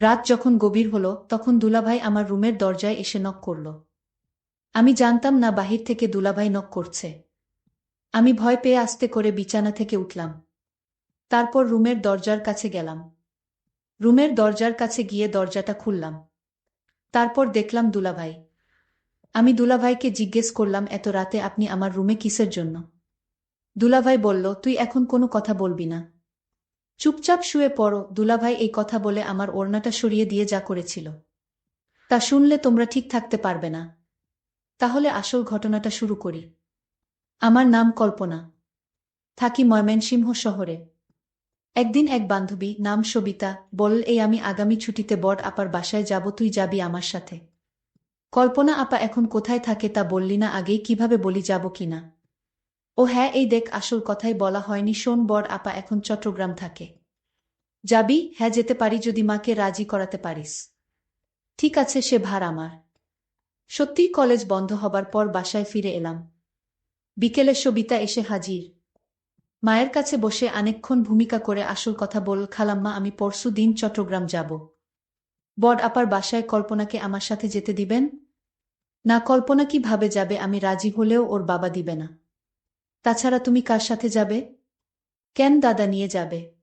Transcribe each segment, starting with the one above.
রাত যখন গভীর হল, তখন দুলাভাই আমার রুমের দরজায় এসে নক করল। আমি জানতাম না বাহির থেকে দুলাভাই নক করছে। আমি ভয় পেয়ে আস্তে করে বিছানা থেকে উঠলাম। তারপর রুমের দরজার কাছে গেলাম। রুমের দরজার কাছে গিয়ে দরজাটা খুললাম। তারপর দেখলাম দুলাভাই। আমি দুলাভাইকে জিজ্ঞেস করলাম, এত রাতে আপনি আমার রুমে কিসের জন্য? দুলাভাই বলল, তুই এখন কোনো কথা বলবি না। চুপচাপ শুয়ে পড়ো, দুলাভাই এই কথা বলে আমার ওড়নাটা সরিয়ে দিয়ে যা করেছিল। তা শুনলে তোমরা ঠিক থাকতে পারবে না। তাহলে আসল ঘটনাটা শুরু করি। আমার নাম কল্পনা। থাকি ময়মনসিংহ শহরে। একদিন এক বান্ধবী, নাম সবিতা বল এই আমি আগামী ছুটিতে বট আপার বাসায় যাব, তুই যাবি আমার সাথে। কল্পনা আপা এখন কোথায় থাকে তা বললি না, আগেই কীভাবে বলি যাব কিনা ও হ্যাঁ এই দেখ, আসল কথাই বলা হয়নি, শোন বর আপা, এখন চট্টগ্রাম থাকে। যাবি? হ্যাঁ যেতে পারি যদি মাকে রাজি করাতে পারিস। ঠিক আছে, সে ভার আমার। সত্যিই কলেজ বন্ধ হবার পর বাসায় ফিরে এলাম। বিকেলে সবিতা এসে হাজির। মায়ের কাছে বসে অনেকক্ষণ ভূমিকা করে আসল কথা বল, খালাম্মা, আমি পরশু দিন চট্টগ্রাম যাব। বড আপার বাসায় কল্পনাকে আমার সাথে যেতে দিবেন? না, কল্পনা কীভাবে যাবে আমি রাজি হলেও ওর বাবা দিবে না। তাছাড়া তুমি কার সাথে যাবে? কেন দাদা নিয়ে যাবে?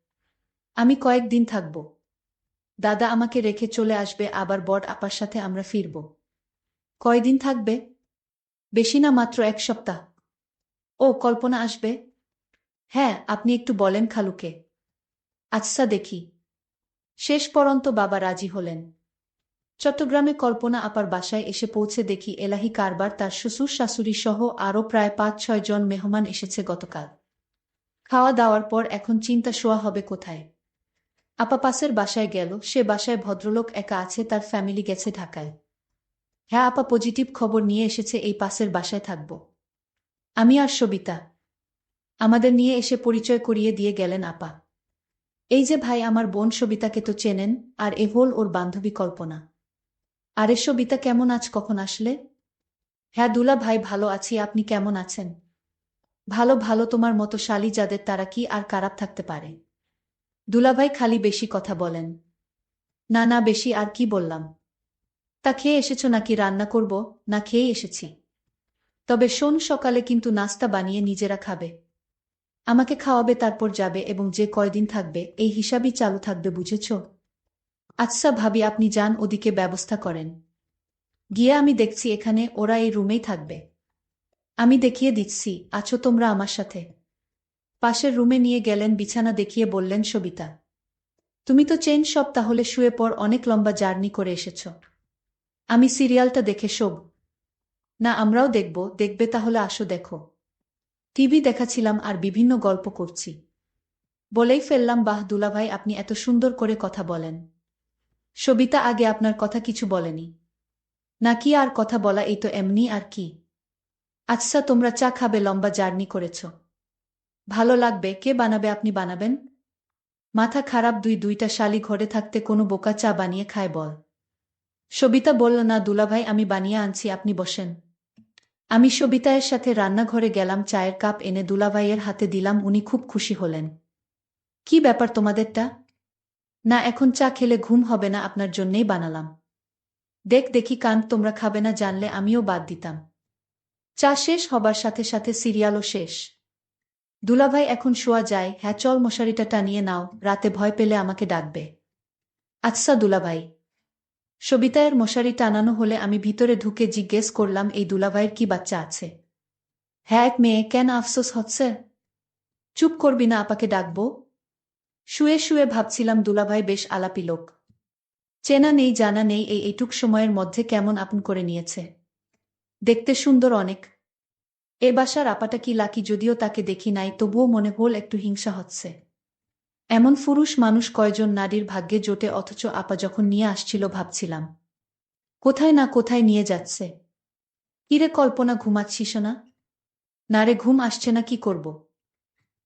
আমি কয়েকদিন থাকব। দাদা আমাকে রেখে চলে আসবে, আবার বড আপার সাথে আমরা ফিরব। কয়দিন থাকবে? বেশি না মাত্র এক সপ্তাহ। ও, কল্পনা আসবে? হ্যাঁ আপনি একটু বলেন খালুকে। আচ্ছা দেখি। শেষ পরন্ত বাবা রাজি হলেন। চট্টগ্রামে কল্পনা আপার বাসায় এসে পৌঁছে দেখি এলাহি কারবার, তার শ্বশুর, শাশুড়ি সহ আরও প্রায় পাঁচ ছয় জন মেহমান এসেছে গতকাল। খাওয়া দাওয়ার পর এখন চিন্তা শোয়া হবে কোথায়? আপা পাশের বাসায় গেল। সে বাসায় ভদ্রলোক একা আছে, তার ফ্যামিলি গেছে ঢাকায়। হ্যাঁ আপা পজিটিভ খবর নিয়ে এসেছে, এই পাশের বাসায় থাকব। আমি আর সবিতা। আমাদের নিয়ে এসে পরিচয় করিয়ে দিয়ে গেলেন আপা। এই যে ভাই, আমার বোন সবিতাকে তো চেনেন, আর এ হল ওর বান্ধবী কল্পনা। আরে সবিতা, কেমন আজ, কখন আসলে? হ্যাঁ দুলা ভাই, ভালো আছি, আপনি কেমন আছেন? ভালো ভালো, তোমার মতো শালি যাদের, তারা কি আর খারাপ থাকতে পারে? দুলাভাই খালি বেশি কথা বলেন। না না বেশি আর কি বললাম? তা খেয়ে এসেছ নাকি রান্না করব? না খেয়ে এসেছি। তবে শোন, সকালে কিন্তু নাস্তা বানিয়ে নিজেরা খাবে। আমাকে খাওয়াবে, তারপর যাবে এবং যে কয়দিন থাকবে, এই হিসাবই চালু থাকবে, বুঝেছ? আচ্ছা ভাবি, আপনি যান, ওদিকে ব্যবস্থা করেন। গিয়ে আমি দেখছি এখানে ওরা এই রুমেই থাকবে। আমি দেখিয়ে দিচ্ছি, আছো তোমরা আমার সাথে। পাশের রুমে নিয়ে গেলেন, বিছানা দেখিয়ে বললেন, সবিতা, তুমি তো চেন সব, তাহলে শুয়ে পর অনেক লম্বা জার্নি করে এসেছ। আমি সিরিয়ালটা দেখে শোব। না, আমরাও দেখব, দেখবে তাহলে আসো দেখো। টিভি দেখাছিলাম আর বিভিন্ন গল্প করছি। বলেই ফেললাম, বাহ, দুলাভাই, আপনি এত সুন্দর করে কথা বলেন। সবিতা আগে আপনার কথা কিছু বলেনি। নাকি আর কথা বলা, এই তো এমনি, আর কি? আচ্ছা তোমরা চা খাবে, লম্বা জার্নি করেছ। ভালো লাগবে, কে বানাবে আপনি বানাবেন? মাথা খারাপ, দুই দুইটা শালি ঘরে থাকতে কোনো বোকা চা বানিয়ে খায় বল। সবিতা বলল, না দুলাভাই আমি বানিয়ে আনছি, আপনি বসেন। আমি সবিতায়ের সাথে রান্নাঘরে গেলাম, চায়ের কাপ এনে দুলাভাইয়ের হাতে দিলাম, উনি খুব খুশি হলেন। কি ব্যাপার তোমাদেরটা? না, এখন চা খেলে ঘুম হবে না, আপনার জন্যেই বানালাম। দেখ দেখি কান, তোমরা খাবে না, জানলে আমিও বাদ দিতাম। চা শেষ হবার সাথে সাথে সিরিয়ালও শেষ। দুলাভাই, এখন শোয়া যায়। হ্যাঁ চল মশারিটা টানিয়ে নাও। রাতে ভয় পেলে আমাকে ডাকবে। আচ্ছা দুলাভাই। সবিতায়ের মশারি টানানো হলে আমি ভিতরে ঢুকে জিজ্ঞেস করলাম, এই দুলাভাইয়ের কি বাচ্চা আছে? হ্যাঁ এক মেয়ে। কেন আফসোস হচ্ছে? চুপ করবি না, আপাকে ডাকবো। শুয়ে শুয়ে ভাবছিলাম দুলাভাই বেশ আলাপি লোক। চেনা নেই, জানা নেই, এই এইটুক সময়ের মধ্যে কেমন আপন করে নিয়েছে। দেখতে সুন্দর অনেক। এ বাসার আপাটা কি লাকি যদিও তাকে দেখি নাই, তবুও মনে হল একটু হিংসা হচ্ছে। এমন পুরুষ মানুষ কয়জন নারীর ভাগ্যে জোটে, অথচ আপা যখন নিয়ে আসছিল ভাবছিলাম। কোথায় না কোথায় নিয়ে যাচ্ছে? কিরে কল্পনা, ঘুমাচ্ছিস না? নারে ঘুম আসছে না, কি করব?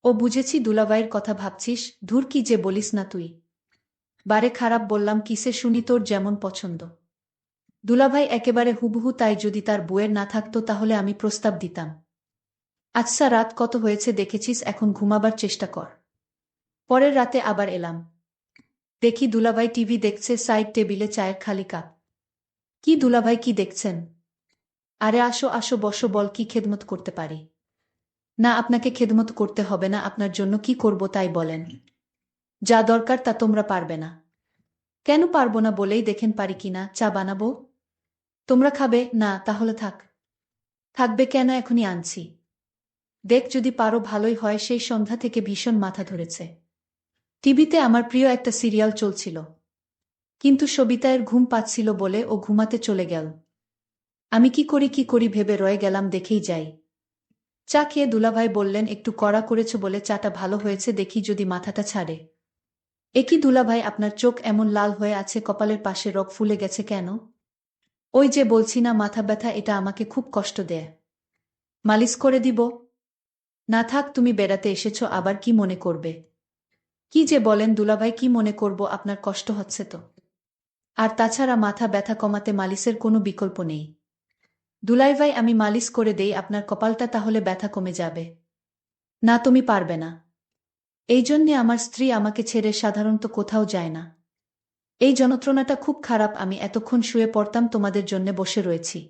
ও বুঝেছি দুলাভাইয়ের কথা ভাবছিস, ধুর কি যে বলিস না তুই। বারে খারাপ বললাম, কিসে শুনি তোর যেমন পছন্দ। দুলাভাই একেবারে হুবহু তাই যদি তার বউয়ের না থাকতো, তাহলে আমি প্রস্তাব দিতাম। আচ্ছা রাত কত হয়েছে দেখেছিস? এখন ঘুমাবার চেষ্টা কর। পরের রাতে আবার এলাম। দেখি দুলাভাই টিভি দেখছে, সাইড টেবিলে চায়ের খালি কাপ। কি দুলাভাই, কি দেখছেন? আরে আসো আসো, বসো, বল কি খেদমত করতে পারি? না, আপনাকে খেদমত করতে হবে না, আপনার জন্য কি করব তাই বলেন। যা দরকার তা তোমরা পারবে না। কেন পারব না বলেই দেখেন পারি কিনা চা বানাবো? তোমরা খাবে? না, তাহলে থাক। থাকবে কেন? এখনই আনছি। দেখ যদি পারো ভালোই হয়, সেই সন্ধ্যা থেকে ভীষণ মাথা ধরেছে। টিভিতে আমার প্রিয় একটা সিরিয়াল চলছিল। কিন্তু সবিতায়ের ঘুম পাচ্ছিল বলে ও ঘুমাতে চলে গেল। আমি কি করি কি করি ভেবে রয়ে গেলাম, দেখেই যাই। চা খেয়ে দুলাভাই বললেন, একটু কড়া করেছ বলে চাটা ভালো হয়েছে, দেখি যদি মাথাটা ছাড়ে। একই দুলাভাই, আপনার চোখ এমন লাল হয়ে আছে, কপালের পাশে রক ফুলে গেছে কেন? ওই যে বলছি না, মাথা ব্যথা, এটা আমাকে খুব কষ্ট দেয়। মালিশ করে দিব। না থাক, তুমি বেড়াতে এসেছ, আবার কি মনে করবে? কি যে বলেন দুলাভাই, কি মনে করব, আপনার কষ্ট হচ্ছে তো। আর তাছাড়া মাথা ব্যথা কমাতে মালিশের কোনো বিকল্প নেই। দুলাই ভাই আমি মালিশ করে দেই, আপনার কপালটা তাহলে ব্যথা কমে যাবে। না, তুমি পারবে না। এই জন্যে আমার স্ত্রী আমাকে ছেড়ে সাধারণত কোথাও যায় না। এই যন্ত্রণাটা খুব খারাপ, আমি এতক্ষণ শুয়ে পড়তাম, তোমাদের জন্য বসে রয়েছি।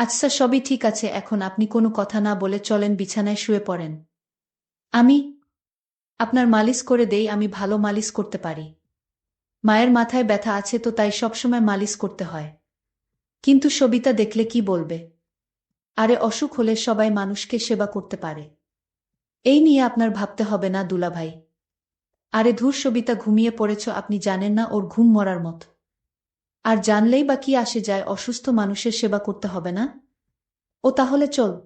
আচ্ছা সবই ঠিক আছে, এখন আপনি কোনো কথা না বলে চলেন, বিছানায় শুয়ে পড়েন। আমি আপনার মালিশ করে দেই, আমি ভালো মালিশ করতে পারি। মায়ের মাথায় ব্যথা আছে তো তাই সবসময় মালিশ করতে হয়। কিন্তু সবিতা দেখলে কি বলবে? আরে অসুখ হলে সবাই মানুষকে সেবা করতে পারে। এই নিয়ে আপনার ভাবতে হবে না দুলাভাই। আরে ধূর সবিতা, ঘুমিয়ে পড়েছ, আপনি জানেন না, ওর ঘুম মরার মত। আর জানলেই বা কি আসে যায় অসুস্থ মানুষের সেবা করতে হবে না? ও তাহলে চল।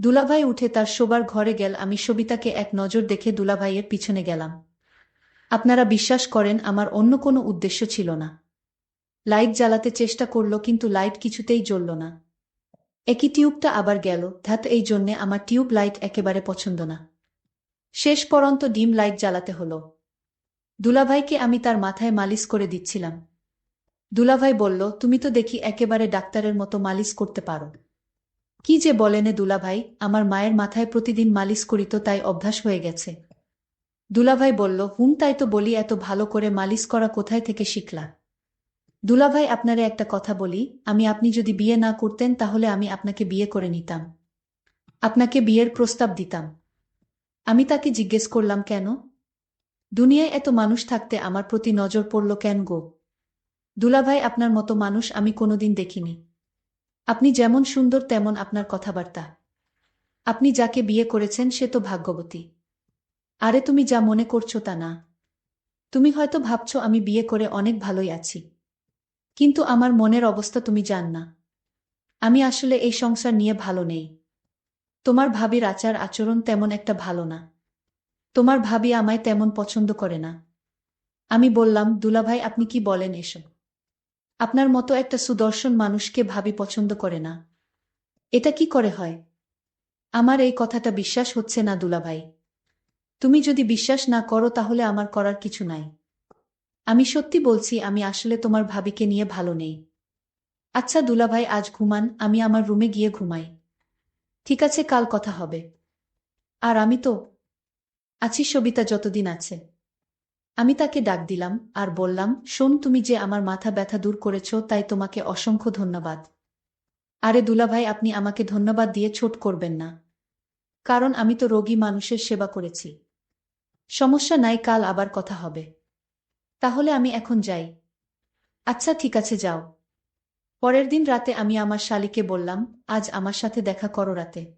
দুলাভাই উঠে তার শোবার ঘরে গেল। আমি সবিতাকে এক নজর দেখে দুলাভাইয়ের পিছনে গেলাম। আপনারা বিশ্বাস করেন, আমার অন্য কোনো উদ্দেশ্য ছিল না। লাইট জ্বালাতে চেষ্টা করল, কিন্তু লাইট কিছুতেই জ্বলল না। একই টিউবটা আবার গেল। ধ্যাত, এই জন্যে আমার টিউব লাইট একেবারে পছন্দ না। শেষ পরন্ত ডিম লাইট জ্বালাতে হলো। দুলাভাইকে আমি তার মাথায় মালিশ করে দিচ্ছিলাম। দুলাভাই বলল, তুমি তো দেখি একেবারে ডাক্তারের মতো মালিশ করতে পারো। কি যে বলেনে দুলাভাই, আমার মায়ের মাথায় প্রতিদিন মালিশ করিত তাই অভ্যাস হয়ে গেছে। দুলাভাই বলল, হুম, তাই তো বলি, এত ভালো করে মালিশ করা কোথায় থেকে শিখলা? দুলাভাই, আপনারে একটা কথা বলি, আমি, আপনি যদি বিয়ে না করতেন, তাহলে আমি আপনাকে বিয়ে করে নিতাম। আপনাকে বিয়ের প্রস্তাব দিতাম। আমি তাকে জিজ্ঞেস করলাম কেন? দুনিয়ায় এত মানুষ থাকতে আমার প্রতি নজর পড়ল কেন গো? দুলাভাই আপনার মতো মানুষ আমি কোনোদিন দেখিনি। আপনি যেমন সুন্দর তেমন আপনার কথাবার্তা। আপনি যাকে বিয়ে করেছেন সে তো ভাগ্যবতী। আরে তুমি যা মনে করছ তা না। তুমি হয়তো ভাবছ আমি বিয়ে করে অনেক ভালোই আছি। কিন্তু আমার মনের অবস্থা তুমি জান না। আমি আসলে এই সংসার নিয়ে ভালো নেই। তোমার ভাবির আচার আচরণ তেমন একটা ভালো না। তোমার ভাবি আমায় তেমন পছন্দ করে না। আমি বললাম, দুলাভাই, আপনি কি বলেন এসব? আপনার মতো একটা সুদর্শন মানুষকে ভাবি পছন্দ করে না। এটা কি করে হয়? আমার এই কথাটা বিশ্বাস হচ্ছে না দুলাভাই। তুমি যদি বিশ্বাস না করো তাহলে আমার করার কিছু নাই। আমি সত্যি বলছি, আমি আসলে তোমার ভাবিকে নিয়ে ভালো নেই। আচ্ছা দুলাভাই, আজ ঘুমান, আমি আমার রুমে গিয়ে ঘুমাই। ঠিক আছে, কাল কথা হবে। আর আমি তো আছি সবিতা যতদিন আছে। আমি তাকে ডাক দিলাম আর বললাম, শোন তুমি যে আমার মাথা ব্যথা দূর করেছ, তাই তোমাকে অসংখ্য ধন্যবাদ। আরে দুলাভাই, আপনি আমাকে ধন্যবাদ দিয়ে ছোট করবেন না। কারণ আমি তো রোগী মানুষের সেবা করেছি। সমস্যা নাই, কাল আবার কথা হবে। তাহলে আমি এখন যাই। আচ্ছা ঠিক আছে, যাও। পরের দিন রাতে আমি আমার শালিকে বললাম, আজ আমার সাথে দেখা করো রাতে।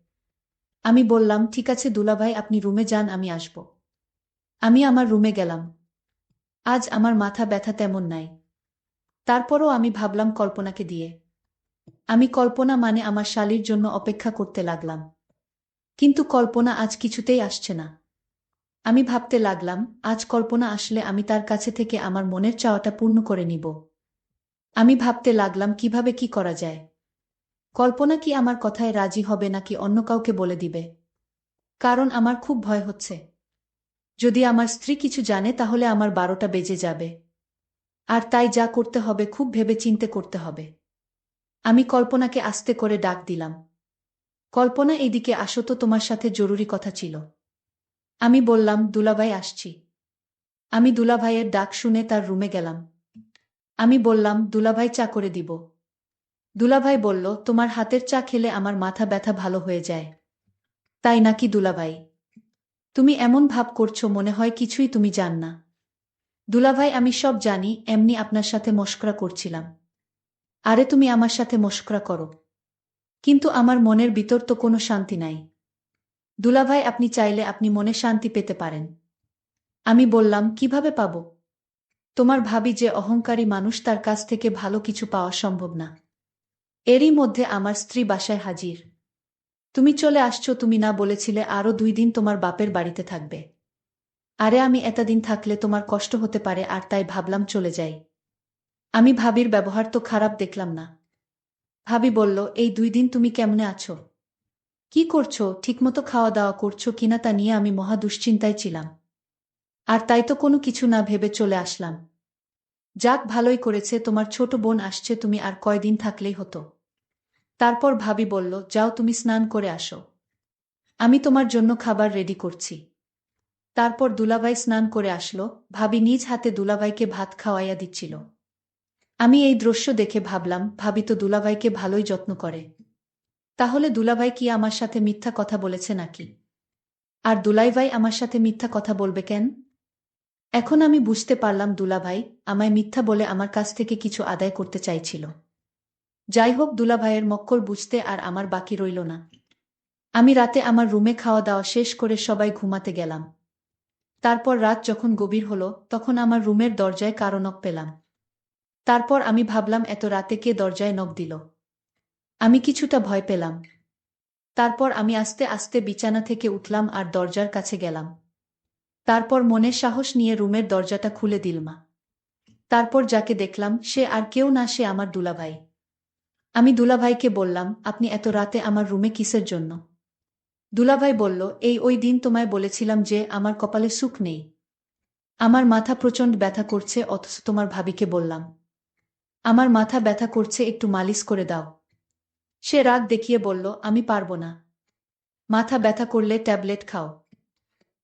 আমি বললাম, ঠিক আছে দুলাভাই, আপনি রুমে যান, আমি আসব। আমি আমার রুমে গেলাম। আজ আমার মাথা ব্যথা তেমন নাই। তারপরও আমি ভাবলাম কল্পনাকে দিয়ে। আমি কল্পনা মানে আমার শালির জন্য অপেক্ষা করতে লাগলাম। কিন্তু কল্পনা আজ কিছুতেই আসছে না। আমি ভাবতে লাগলাম, আজ কল্পনা আসলে আমি তার কাছে থেকে আমার মনের চাওয়াটা পূর্ণ করে নিব। আমি ভাবতে লাগলাম, কীভাবে কি করা যায়? কল্পনা কি আমার কথায় রাজি হবে নাকি অন্য কাউকে বলে দিবে? কারণ আমার খুব ভয় হচ্ছে। যদি আমার স্ত্রী কিছু জানে, তাহলে আমার বারোটা বেজে যাবে। আর তাই যা করতে হবে, খুব ভেবে চিনতে করতে হবে। আমি কল্পনাকে আস্তে করে ডাক দিলাম। কল্পনা, এদিকে আসো তো, তোমার সাথে জরুরি কথা ছিল। আমি বললাম, দুলাভাই, আসছি। আমি দুলাভাইয়ের ডাক শুনে তার রুমে গেলাম। আমি বললাম, দুলাভাই, চা করে দিব। দুলাভাই বলল, তোমার হাতের চা খেলে আমার মাথা ব্যথা ভালো হয়ে যায়। তাই নাকি, দুলাভাই? তুমি এমন ভাব করছ মনে হয় কিছুই তুমি জান না। দুলাভাই, আমি সব জানি, এমনি আপনার সাথে মস্করা করছিলাম। আরে তুমি আমার সাথে মস্করা করো। কিন্তু আমার মনের ভিতর তো কোনো শান্তি নাই। দুলাভাই, আপনি চাইলে আপনি মনে শান্তি পেতে পারেন। আমি বললাম, কীভাবে পাব? তোমার ভাবি যে অহংকারী মানুষ, তার কাছ থেকে ভালো কিছু পাওয়া সম্ভব না। এরই মধ্যে আমার স্ত্রী বাসায় হাজির। তুমি চলে আসছো, তুমি না বলেছিলে আরও দুই দিন তোমার বাপের বাড়িতে থাকবে। আরে আমি এতদিন থাকলে তোমার কষ্ট হতে পারে, আর তাই ভাবলাম চলে যাই। আমি ভাবির ব্যবহার তো খারাপ দেখলাম না। ভাবি বলল, এই দুই দিন তুমি কেমনে আছো? কি করছ? ঠিকমতো খাওয়া দাওয়া করছ কিনা তা নিয়ে আমি মহা দুশ্চিন্তায় ছিলাম। আর তাই তো কোনো কিছু না ভেবে চলে আসলাম। যাক, ভালোই করেছে, তোমার ছোট বোন আসছে, তুমি আর কয়দিন থাকলেই হতো। তারপর ভাবি বলল, যাও তুমি স্নান করে আসো। আমি তোমার জন্য খাবার রেডি করছি। তারপর দুলাভাই স্নান করে আসলো। ভাবি নিজ হাতে দুলাভাইকে ভাত খাওয়াইয়া দিচ্ছিল। আমি এই দৃশ্য দেখে ভাবলাম, ভাবি তো দুলাভাইকে ভালোই যত্ন করে। তাহলে দুলাভাই কি আমার সাথে মিথ্যা কথা বলেছে নাকি? আর দুলাইভাই আমার সাথে মিথ্যা কথা বলবে কেন? এখন আমি বুঝতে পারলাম দুলাভাই আমায় মিথ্যা বলে আমার কাছ থেকে কিছু আদায় করতে চাইছিল। যাই হোক দুলাভাইয়ের মক্কল বুঝতে আর আমার বাকি রইল না। আমি রাতে আমার রুমে খাওয়া দাওয়া শেষ করে সবাই ঘুমাতে গেলাম। তারপর রাত যখন গভীর হলো, তখন আমার রুমের দরজায় কারও নখ পেলাম। তারপর আমি ভাবলাম, এত রাতে কে দরজায় নখ দিল? আমি কিছুটা ভয় পেলাম। তারপর আমি আস্তে আস্তে বিছানা থেকে উঠলাম আর দরজার কাছে গেলাম। তারপর মনে সাহস নিয়ে রুমের দরজাটা খুলে দিলমা তারপর যাকে দেখলাম, সে আর কেউ না, সে আমার দুলাভাই। আমি দুলাভাইকে বললাম, আপনি এত রাতে আমার রুমে কিসের জন্য? দুলাভাই বলল, এই ওই দিন তোমায় বলেছিলাম যে আমার কপালে সুখ নেই। আমার মাথা প্রচণ্ড ব্যথা করছে, অথচ তোমার ভাবিকে বললাম। আমার মাথা ব্যথা করছে, একটু মালিশ করে দাও। সে রাগ দেখিয়ে বলল, আমি পারব না। মাথা ব্যথা করলে ট্যাবলেট খাও।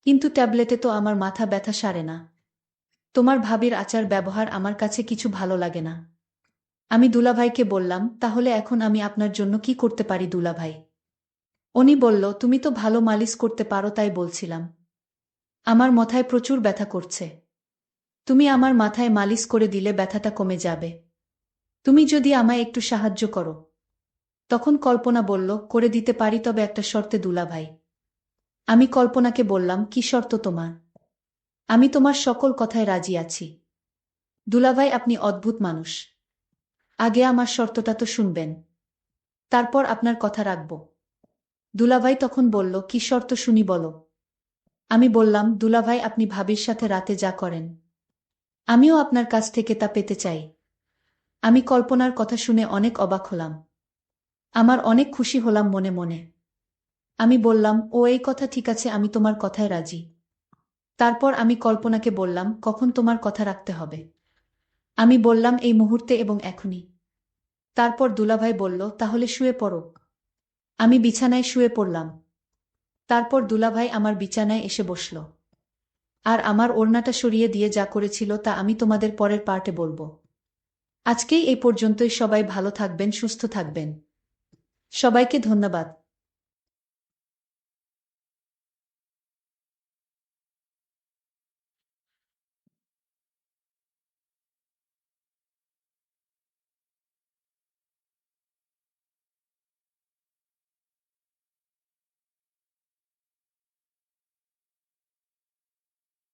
কিন্তু ট্যাবলেটে তো আমার মাথা ব্যথা সারে না। তোমার ভাবির আচার ব্যবহার আমার কাছে কিছু ভালো লাগে না। আমি দুলাভাইকে বললাম, তাহলে এখন আমি আপনার জন্য কি করতে পারি দুলাভাই? উনি বলল, তুমি তো ভালো মালিশ করতে পারো তাই বলছিলাম। আমার মাথায় প্রচুর ব্যথা করছে। তুমি আমার মাথায় মালিশ করে দিলে ব্যথাটা কমে যাবে। তুমি যদি আমায় একটু সাহায্য করো। তখন কল্পনা বলল, করে দিতে পারি তবে একটা শর্তে দুলাভাই। আমি কল্পনাকে বললাম, কি শর্ত তোমার? আমি তোমার সকল কথায় রাজি আছি। দুলাভাই, আপনি অদ্ভুত মানুষ। আগে আমার শর্তটা তো শুনবেন। তারপর আপনার কথা রাখব। দুলাভাই তখন বলল, কি শর্ত শুনি বলো? আমি বললাম, দুলাভাই, আপনি ভাবির সাথে রাতে যা করেন। আমিও আপনার কাছ থেকে তা পেতে চাই। আমি কল্পনার কথা শুনে অনেক অবাক হলাম। আমার অনেক খুশি হলাম মনে মনে। আমি বললাম, ও, এই কথা ঠিক আছে, আমি তোমার কথায় রাজি। তারপর আমি কল্পনাকে বললাম, কখন তোমার কথা রাখতে হবে? আমি বললাম, এই মুহূর্তে এবং এখনই। তারপর দুলাভাই বলল, তাহলে শুয়ে পড়ো। আমি বিছানায় শুয়ে পড়লাম। তারপর দুলাভাই আমার বিছানায় এসে বসল। আর আমার ওড়নাটা সরিয়ে দিয়ে যা করেছিল তা আমি তোমাদের পরের পার্টে বলব। আজকেই এই পর্যন্তই সবাই ভালো থাকবেন, সুস্থ থাকবেন। সবাইকে ধন্যবাদ।